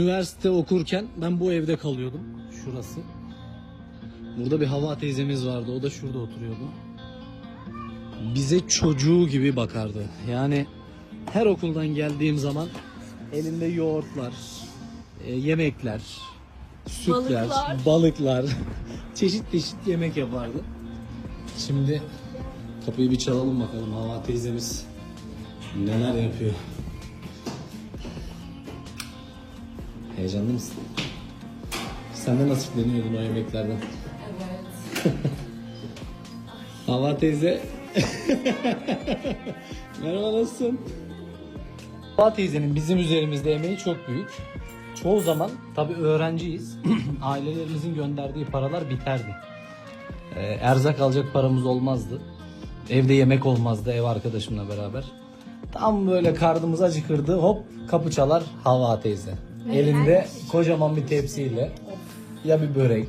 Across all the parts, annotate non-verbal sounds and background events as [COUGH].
Üniversite okurken ben bu evde kalıyordum. Şurası. Burada bir hava teyzemiz vardı. O da şurada oturuyordu. Bize çocuğu gibi bakardı. Yani her okuldan geldiğim zaman elinde yoğurtlar, e, yemekler, sütler, Balıklar. balıklar, [LAUGHS] çeşit çeşit yemek yapardı. Şimdi kapıyı bir çalalım bakalım hava teyzemiz neler yapıyor. Heyecanlı mısın? Sen de nasipleniyordun o yemeklerden. Evet. [LAUGHS] Hava teyze. [LAUGHS] Merhaba nasılsın? Hava teyzenin bizim üzerimizde emeği çok büyük. Çoğu zaman tabii öğrenciyiz. [CLEARS THROAT] Ailelerimizin gönderdiği paralar biterdi. Ee, erzak alacak paramız olmazdı. Evde yemek olmazdı ev arkadaşımla beraber. Tam böyle karnımız acıkırdı hop kapı çalar Hava teyze. Elinde kocaman bir tepsiyle ya bir börek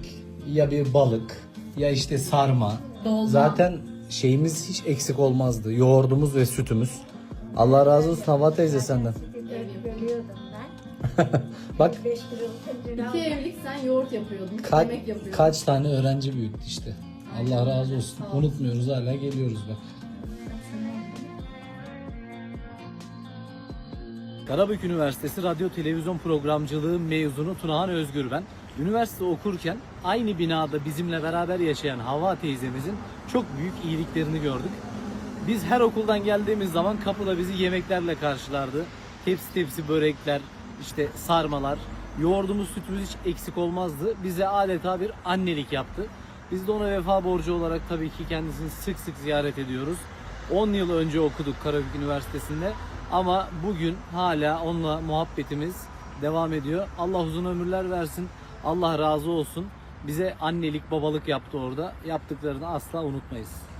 ya bir balık ya işte sarma. Dolma. Zaten şeyimiz hiç eksik olmazdı. Yoğurdumuz ve sütümüz. Allah razı olsun Hava teyze senden. Ben. [LAUGHS] Bak 5 kiloluk tencere İki evlilik sen yoğurt yapıyordun. ka- yemek yapıyordun. kaç tane öğrenci büyüttü işte. Allah razı olsun. Unutmuyoruz hala geliyoruz bak. Karabük Üniversitesi Radyo Televizyon Programcılığı mezunu Tunahan Özgür ben. Üniversite okurken aynı binada bizimle beraber yaşayan Hava teyzemizin çok büyük iyiliklerini gördük. Biz her okuldan geldiğimiz zaman kapıda bizi yemeklerle karşılardı. Tepsi tepsi börekler, işte sarmalar, yoğurdumuz, sütümüz hiç eksik olmazdı. Bize adeta bir annelik yaptı. Biz de ona vefa borcu olarak tabii ki kendisini sık sık ziyaret ediyoruz. 10 yıl önce okuduk Karabük Üniversitesi'nde ama bugün hala onunla muhabbetimiz devam ediyor. Allah uzun ömürler versin. Allah razı olsun. Bize annelik, babalık yaptı orada. Yaptıklarını asla unutmayız.